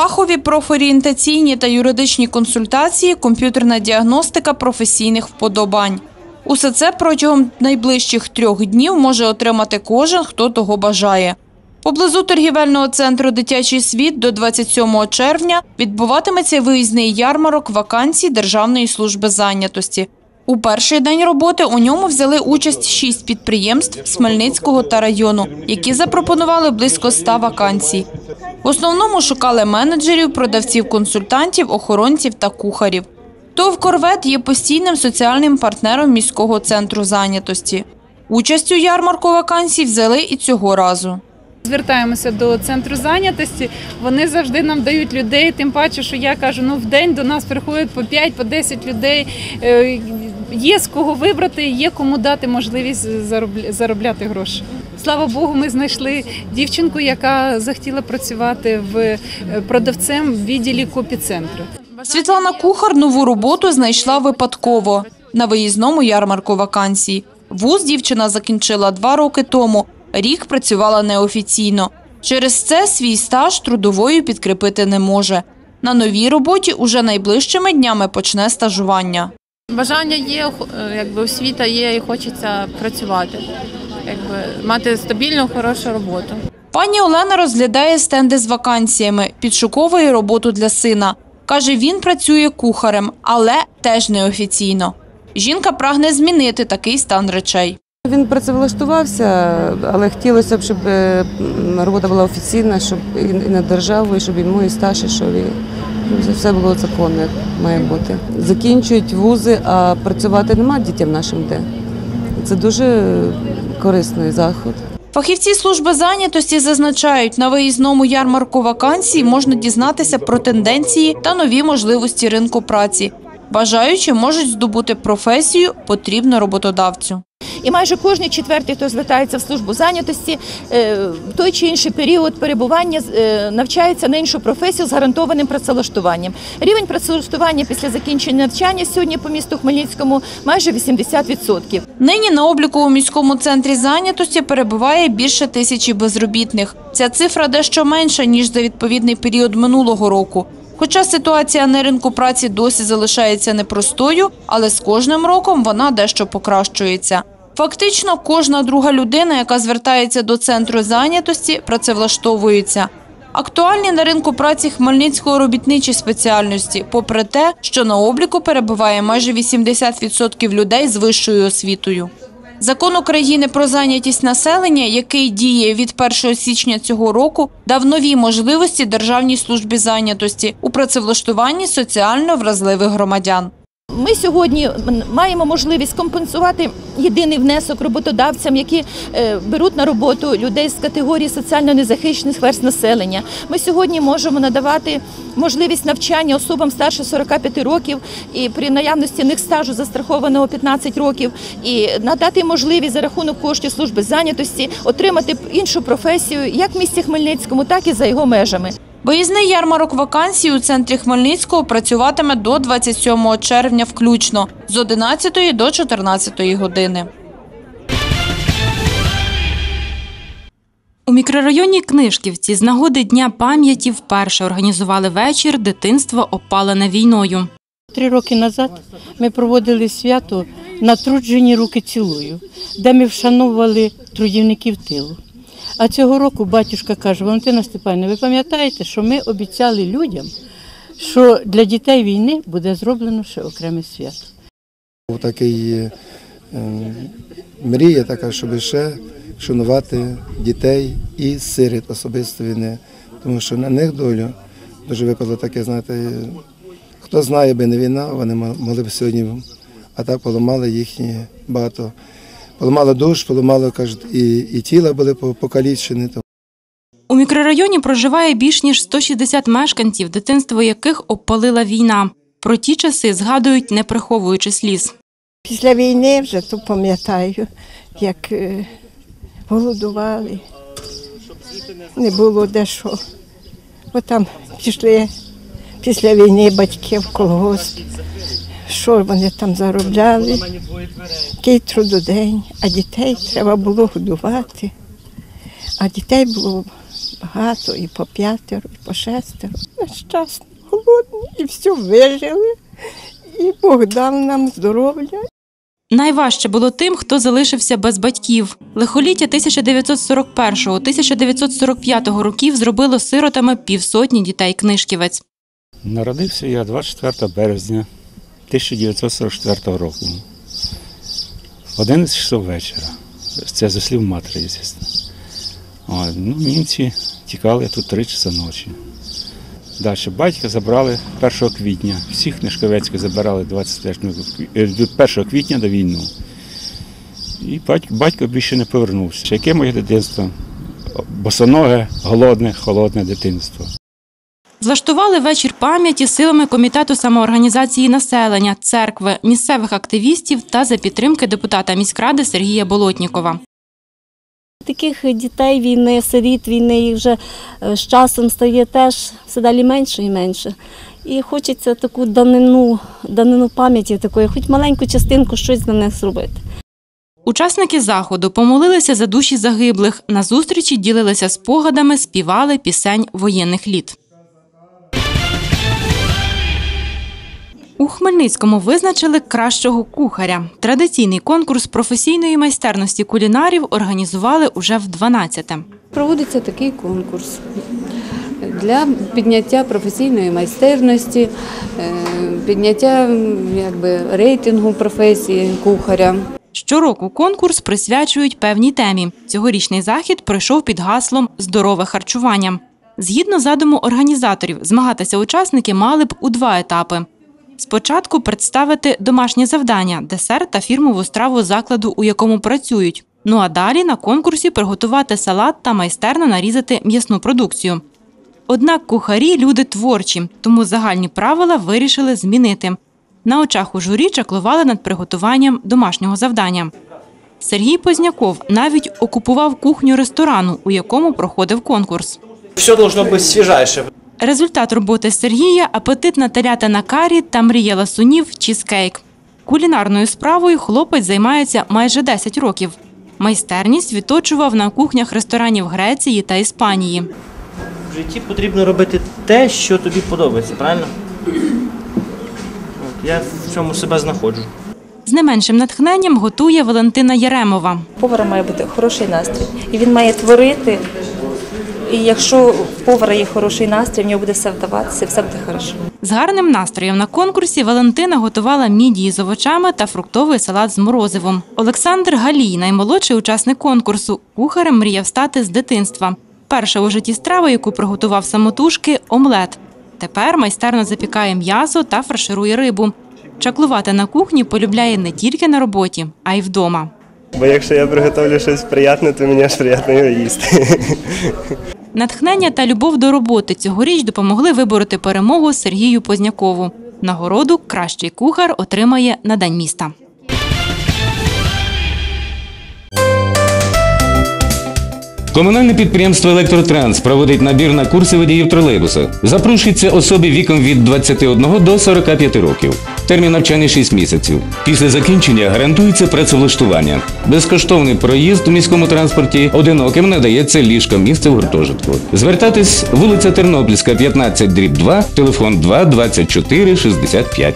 Фахові профорієнтаційні та юридичні консультації, комп'ютерна діагностика професійних вподобань. Усе це протягом найближчих трьох днів може отримати кожен, хто того бажає. Поблизу торгівельного центру Дитячий світ до 27 червня відбуватиметься виїзний ярмарок вакансій Державної служби зайнятості. У перший день роботи у ньому взяли участь шість підприємств Смельницького та району, які запропонували близько ста вакансій. В основному шукали менеджерів, продавців, консультантів, охоронців та кухарів. ТОВ «Корвет» є постійним соціальним партнером міського центру зайнятості. Участь у ярмарку вакансій взяли і цього разу. Звертаємося до центру зайнятості. Вони завжди нам дають людей. Тим паче, що я кажу, ну в день до нас приходять по 5 по 10 людей. Є з кого вибрати, є кому дати можливість заробля- заробляти гроші. Слава Богу, ми знайшли дівчинку, яка захотіла працювати в е, продавцем в відділі копіцентру. Світлана Кухар нову роботу знайшла випадково на виїзному ярмарку вакансій. Вуз дівчина закінчила два роки тому. Рік працювала неофіційно. Через це свій стаж трудовою підкріпити не може. На новій роботі уже найближчими днями почне стажування. Бажання є, е, якби освіта є і хочеться працювати, якби мати стабільну, хорошу роботу. Пані Олена розглядає стенди з вакансіями, підшуковує роботу для сина. Каже, він працює кухарем, але теж неофіційно. Жінка прагне змінити такий стан речей. Він працевлаштувався, але хотілося б, щоб е, робота була офіційна, щоб і на державу, і щоб йому і стаж ішов, все було законно, як має бути. Закінчують вузи, а працювати нема дітям нашим де. Це дуже корисний заход. Фахівці служби зайнятості зазначають, на виїзному ярмарку вакансій можна дізнатися про тенденції та нові можливості ринку праці. Бажаючі можуть здобути професію, потрібну роботодавцю. І майже кожний четвертий, хто звертається в службу зайнятості, е, в той чи інший період перебування е, навчається на іншу професію з гарантованим працевлаштуванням. Рівень працевлаштування після закінчення навчання сьогодні по місту Хмельницькому майже 80%. Нині на обліку у міському центрі зайнятості перебуває більше тисячі безробітних. Ця цифра дещо менша, ніж за відповідний період минулого року. Хоча ситуація на ринку праці досі залишається непростою, але з кожним роком вона дещо покращується. Фактично, кожна друга людина, яка звертається до центру зайнятості, працевлаштовується. Актуальні на ринку праці Хмельницького робітничі спеціальності, попри те, що на обліку перебуває майже 80% людей з вищою освітою. Закон України про зайнятість населення, який діє від 1 січня цього року, дав нові можливості Державній службі зайнятості у працевлаштуванні соціально вразливих громадян. Ми сьогодні маємо можливість компенсувати єдиний внесок роботодавцям, які е, беруть на роботу людей з категорії соціально незахищених верст населення. Ми сьогодні можемо надавати можливість навчання особам старше 45 років і при наявності них стажу застрахованого 15 років, і надати можливість за рахунок коштів служби зайнятості отримати іншу професію як в місті Хмельницькому, так і за його межами. Виїзний ярмарок вакансій у центрі Хмельницького працюватиме до 27 червня включно з 11 до 14 години. У мікрорайоні Книжківці з нагоди Дня пам'яті вперше організували вечір Дитинство опалене війною. Три роки назад ми проводили свято Натруджені руки цілую, де ми вшановували трудівників тилу. А цього року батюшка каже, Валентина Степанівна, ви пам'ятаєте, що ми обіцяли людям, що для дітей війни буде зроблено ще окреме свято. Такий е, мрія така, щоб ще шанувати дітей і сиріт особисто війни. Тому що на них долю дуже випало таке, знаєте, хто знає, би не війна, вони могли б сьогодні, а так поламали їхні багато. Поламали душ, поламали, кажуть, і, і тіла були по- покалічені. У мікрорайоні проживає більш ніж 160 мешканців, дитинство яких обпалила війна. Про ті часи згадують, не приховуючи сліз. Після війни вже то пам'ятаю, як е, голодували, не було де що. Бо там пішли після війни батьки в колгосп. Що вони там заробляли? Який трудодень, а дітей треба було годувати. А дітей було багато, і по п'ятеро, і по шестеро. Нещасні, голодні, і все вижили. І Бог дав нам здоров'я. Найважче було тим, хто залишився без батьків. Лихоліття 1941-1945 років зробило сиротами півсотні дітей книжківець. Народився я 24 березня 1944 року. В 11 часов вечора. Це за слів матері, звісно. Ну, німці тікали тут 3 часа ночі. Далі батька забрали 1 квітня. Всіх книжковецьких забирали 21 кві- е, 1 квітня до війни. І батько, батько більше не повернувся. Яке моє дитинство? Босоноге, голодне, холодне дитинство. Влаштували вечір пам'яті силами комітету самоорганізації населення, церкви, місцевих активістів та за підтримки депутата міськради Сергія Болотнікова. Таких дітей війни, сиріт війни, їх вже е, з часом стає теж все далі менше і менше. І хочеться таку данину, данину пам'яті такої, хоч маленьку частинку щось для них зробити. Учасники заходу помолилися за душі загиблих. На зустрічі ділилися спогадами, співали пісень воєнних літ. У Хмельницькому визначили кращого кухаря. Традиційний конкурс професійної майстерності кулінарів організували уже в 12-те. Проводиться такий конкурс для підняття професійної майстерності, е, підняття якби, рейтингу професії кухаря. Щороку конкурс присвячують певній темі. Цьогорічний захід пройшов під гаслом Здорове харчування. Згідно задуму організаторів, змагатися учасники мали б у два етапи. Спочатку представити домашнє завдання, десерт та фірмову страву закладу, у якому працюють. Ну а далі на конкурсі приготувати салат та майстерно нарізати м'ясну продукцію. Однак кухарі люди творчі, тому загальні правила вирішили змінити. На очах у журі чаклували над приготуванням домашнього завдання. Сергій Позняков навіть окупував кухню ресторану, у якому проходив конкурс. Все должно быть свежайше. Результат роботи Сергія апетитна телятина карі та мрія ласунів чізкейк. Кулінарною справою хлопець займається майже 10 років. Майстерність відточував на кухнях ресторанів Греції та Іспанії. В житті потрібно робити те, що тобі подобається, правильно? От, я в цьому себе знаходжу. З не меншим натхненням готує Валентина Яремова. повара має бути хороший настрій. І він має творити. І якщо в повара є хороший настрій, в нього буде все вдаватися, все буде хорошо. З гарним настроєм на конкурсі Валентина готувала мідії з овочами та фруктовий салат з морозивом. Олександр Галій, наймолодший учасник конкурсу, кухарем мріяв стати з дитинства. Перша у житті страва, яку приготував самотужки омлет. Тепер майстерно запікає м'ясо та фарширує рибу. Чаклувати на кухні полюбляє не тільки на роботі, а й вдома. Бо якщо я приготовлю щось приємне, то мені ж приємно його їсти. Натхнення та любов до роботи цьогоріч допомогли вибороти перемогу Сергію Познякову. Нагороду кращий кухар отримає на День міста. Комунальне підприємство Електротранс проводить набір на курси водіїв тролейбуса. Запрошуються особи віком від 21 до 45 років. Термін навчання 6 місяців. Після закінчення гарантується працевлаштування. Безкоштовний проїзд у міському транспорті одиноким надається ліжко місце в гуртожитку. Звертатись вулиця Тернопільська, 15 дріб 2, телефон 2 24 65.